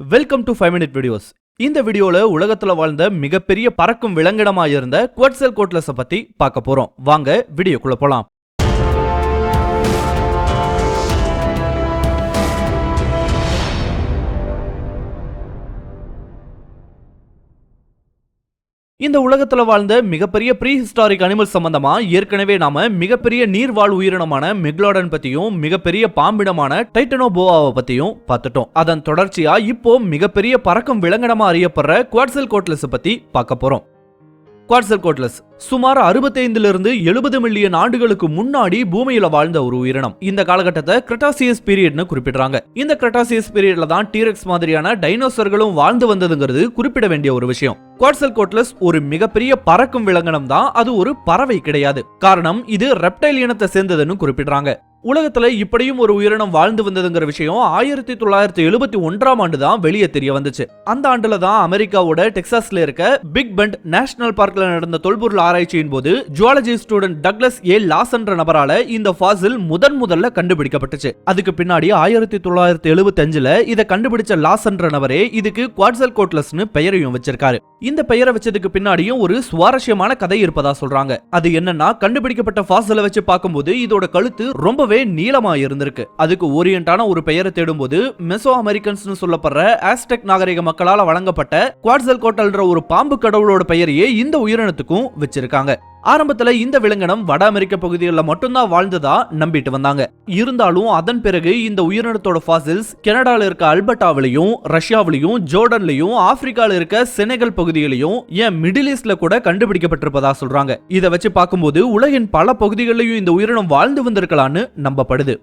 Welcome to five minute videos இந்த வீடியோல உலகத்துல வாழ்ந்த மிகப்பெரிய பறக்கும் விலங்கிடமா இருந்த குவட்சல் கோட்லஸை பத்தி பார்க்க போறோம். வாங்க வீடியோக்குள்ள போலாம். இந்த உலகத்துல வாழ்ந்த மிகப்பெரிய ப்ரீ ஹிஸ்டாரிக் அனிமல் சம்பந்தமா ஏற்கனவே நாம மிகப்பெரிய நீர்வாழ் உயிரினமான மெக்லோடன் பத்தியும் மிகப்பெரிய பாம்பிடமான டைட்டனோபோவாவை பத்தியும் பார்த்துட்டோம். அதன் தொடர்ச்சியா இப்போ மிகப்பெரிய பறக்கும் விலங்கினமா அறியப்படுற குவாட்சல் கோட்லஸ் பத்தி பார்க்க போறோம். குவாட்சல் கோட்லஸ். சுமார் 65 இருந்து எழுபது மில்லியன் ஆண்டுகளுக்கு முன்னாடி பூமியில வாழ்ந்த ஒரு உயிரினம். இந்த காலகட்டத்தை கிரட்டாசியஸ் பீரியட்னு குறிப்பிடுறாங்க. இந்த கிரட்டாசியஸ் பீரியட்ல தான் டீரெக்ஸ் மாதிரியான டைனோசர்களும் வாழ்ந்து வந்ததுங்கிறது குறிப்பிட வேண்டிய ஒரு விஷயம். குவாட்சல் கோட்லஸ் ஒரு மிகப்பெரிய பறக்கும் விலங்கினம் தான். அது ஒரு பறவை கிடையாது. காரணம் இது ரெப்டைல் இனத்தை சேர்ந்ததுன்னு குறிப்பிடுறாங்க. உலகத்துல இப்படியும் ஒரு உயிரினம் வாழ்ந்து வந்ததுங்கிற விஷயம் ஆயிரத்தி தொள்ளாயிரத்தி எழுபத்தி ஒன்றாம் ஆண்டு தான் வெளியே தெரிய வந்துச்சு. அந்த ஆண்டுல தான் அமெரிக்காவோட டெக்சாஸ்ல இருக்க பிக் பெண்ட் நேஷனல் பார்க்ல நடந்த தொல்பொருள் ஆராய்ச்சியின் போது ஜுவாலஜி ஸ்டூடெண்ட் டக்ளஸ் ஏ லாஸ்ன்ற நபரால இந்த ஃபாசில் முதன் முதல்ல கண்டுபிடிக்கப்பட்டுச்சு. அதுக்கு பின்னாடி ஆயிரத்தி தொள்ளாயிரத்தி எழுபத்தி அஞ்சுல இதை கண்டுபிடிச்ச லாஸ்ன்ற நபரே இதுக்கு குவாட்சல் கோட்லஸ்னு பெயரையும் வச்சிருக்காரு. இந்த பெயரை வச்சதுக்கு பின்னாடியும் ஒரு சுவாரஸ்யமான கதை இருப்பதா சொல்றாங்க. அது என்னன்னா கண்டுபிடிக்கப்பட்ட ஃபாசிலை வச்சு பார்க்கும்போது இதோட கழுத்து ரொம்பவே நீளமா இருந்திருக்கு. அதுக்கு ஓரியண்டான ஒரு பெயரை தேடும்போது மெசோ அமெரிக்கன்ஸ்னு சொல்லப்படுற ஆஸ்டெக் நாகரிக மக்களால் வழங்கப்பட்ட குவாட்சல் கோட்டல்ன்ற ஒரு பாம்பு கடவுளோட பெயரையே இந்த உயிரினத்துக்கும் வச்சிருக்காங்க. ஆரம்பத்துல இந்த விலங்கினம் வட அமெரிக்க பகுதிகளில் மட்டும்தான் வாழ்ந்ததா நம்பிட்டு வந்தாங்க. இருந்தாலும் அதன் பிறகு இந்த உயிரினத்தோட ஃபாசில்ஸ் கனடால இருக்க அல்பர்டாவிலையும் ரஷ்யாவிலையும் ஜோர்டன்லையும் ஆப்பிரிக்கால இருக்க செனகல் பகுதிகளையும் ஏன் மிடில் ஈஸ்ட்ல கூட கண்டுபிடிக்கப்பட்டிருப்பதா சொல்றாங்க. இதை வச்சு பார்க்கும்போது உலகின் பல பகுதிகளிலும் இந்த உயிரினம் வாழ்ந்து வந்திருக்கலான்னு நம்பப்படுது.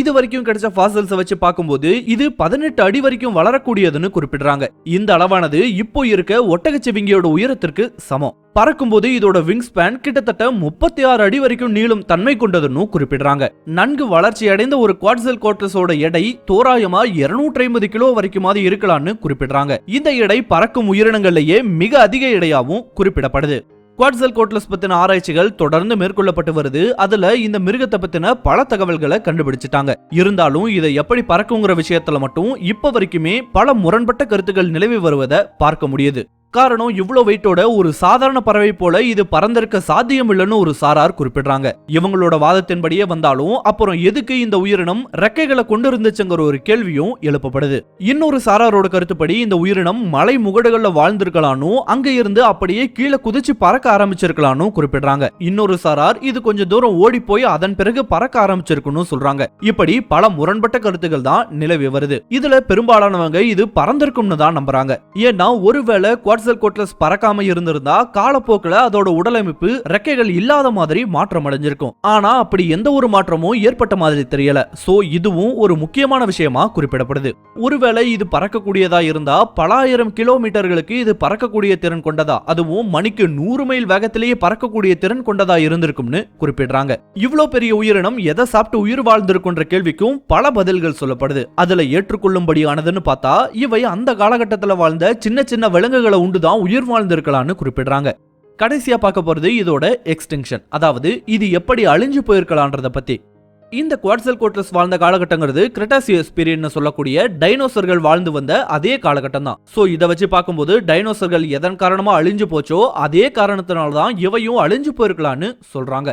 இது வரைக்கும் கிடைச்ச ஃபாசல்ஸை வச்சு பார்க்கும்போது இது பதினெட்டு அடி வரைக்கும் வளரக்கூடியதுன்னு குறிப்பிடுறாங்க. இந்த அளவானது இப்போ இருக்க ஒட்டகச்சிவிங்கியோட உயரத்திற்கு சமம். பறக்கும்போது இதோட விங் ஸ்பேன் கிட்டத்தட்ட முப்பத்தி ஆறு அடி வரைக்கும் நீளும் தன்மை கொண்டதுன்னு குறிப்பிடுறாங்க. நன்கு வளர்ச்சி அடைந்த ஒரு குவாட்சல் கோட்டஸோட எடை தோராயமா இருநூற்றி ஐம்பது கிலோ வரைக்குமாவது இருக்கலாம்னு குறிப்பிடுறாங்க. இந்த எடை பறக்கும் உயிரினங்கள்லயே மிக அதிக எடையாவும் குறிப்பிடப்படுது. குவாட்சல் கோட்லஸ் பத்தின ஆராய்ச்சிகள் தொடர்ந்து மேற்கொள்ளப்பட்டு வருது. அதுல இந்த மிருகத்தை பத்தின பல தகவல்களை கண்டுபிடிச்சிட்டாங்க. இருந்தாலும் இதை எப்படி பறக்குங்கிற விஷயத்துல மட்டும் இப்ப வரைக்குமே பல முரண்பட்ட கருத்துக்கள் நிலவி வருவதை பார்க்க முடியுது. காரணம் இவ்வளவு வெயிட்டோட ஒரு சாதாரண பறவை போல இது பறந்திருக்க சாத்தியம் இல்லைன்னு ஒரு சாரார் குறிப்பிடுறாங்க. இவங்களோட வாதத்தின்படியே வந்தாலும் அப்புறம் எதுக்கு இந்த உயிரினம் ரெக்கைகளை கொண்டு இருந்துச்சுங்கிற ஒரு கேள்வியும் எழுப்பப்படுது. இன்னொரு சாராரோட கருத்துப்படி இந்த உயிரினம் மலை முகடுகள்ல வாழ்ந்திருக்கலானும் அங்க இருந்து அப்படியே கீழே குதிச்சு பறக்க ஆரம்பிச்சிருக்கலானும் குறிப்பிடுறாங்க. இன்னொரு சாரார் இது கொஞ்சம் தூரம் ஓடி போய் அதன் பிறகு பறக்க ஆரம்பிச்சிருக்குன்னு சொல்றாங்க. இப்படி பல முரண்பட்ட கருத்துக்கள் தான் நிலவி வருது. இதுல பெரும்பாலானவங்க இது பறந்திருக்கும்னு தான் நம்புறாங்க. ஏன்னா ஒருவேளை டார்சல் கோட்லஸ் பறக்காம இருந்திருந்தா காலப்போக்கில் அதோட உடலமைப்பு ரெக்கைகள் இல்லாத மாதிரி மாற்றம் அடைஞ்சிருக்கும். ஆனா அப்படி எந்த ஒரு மாற்றமும் ஏற்பட்ட மாதிரி தெரியல. சோ இதுவும் ஒரு முக்கியமான விஷயமா குறிப்பிடப்படுது. ஒருவேளை இது பறக்கக்கூடியதா இருந்தா பல ஆயிரம் கிலோமீட்டர்களுக்கு இது பறக்கக்கூடிய திறன் கொண்டதா? அதுவும் மணிக்கு நூறு மைல் வேகத்திலேயே பறக்கக்கூடிய திறன் கொண்டதா இருந்திருக்கும்னு குறிப்பிடுறாங்க. இவ்வளவு பெரிய உயிரினம் எதை சாப்பிட்டு உயிர் வாழ்ந்திருக்குன்ற கேள்விக்கும் பல பதில்கள் சொல்லப்படுது. அதுல ஏற்றுக்கொள்ளும்படியானதுன்னு பார்த்தா இவை அந்த காலகட்டத்தில் வாழ்ந்த சின்ன சின்ன விலங்குகளை உண்டுதான் உயிர் வாழ்ந்திருக்கலாம்னு குறிப்பிடுறாங்க. கடைசியா பார்க்க போறது இதோட எக்ஸ்டென்ஷன் அதாவது இது எப்படி அழிஞ்சு போயிருக்கலான்றத பத்தி. இந்த குவாட்சல் கோட்லஸ் வாழ்ந்த காலகட்டங்கிறது கிரெட்டாசியஸ் பீரியட்னு சொல்லக்கூடிய டைனோசர்கள் வாழ்ந்து வந்த அதே காலகட்டம் தான் ஸோ இதை வச்சு பார்க்கும்போது டைனோசர்கள் எதன் காரணமா அழிஞ்சு போச்சோ அதே காரணத்தினால தான் இவையும் அழிஞ்சு போயிருக்கலான்னு சொல்றாங்க.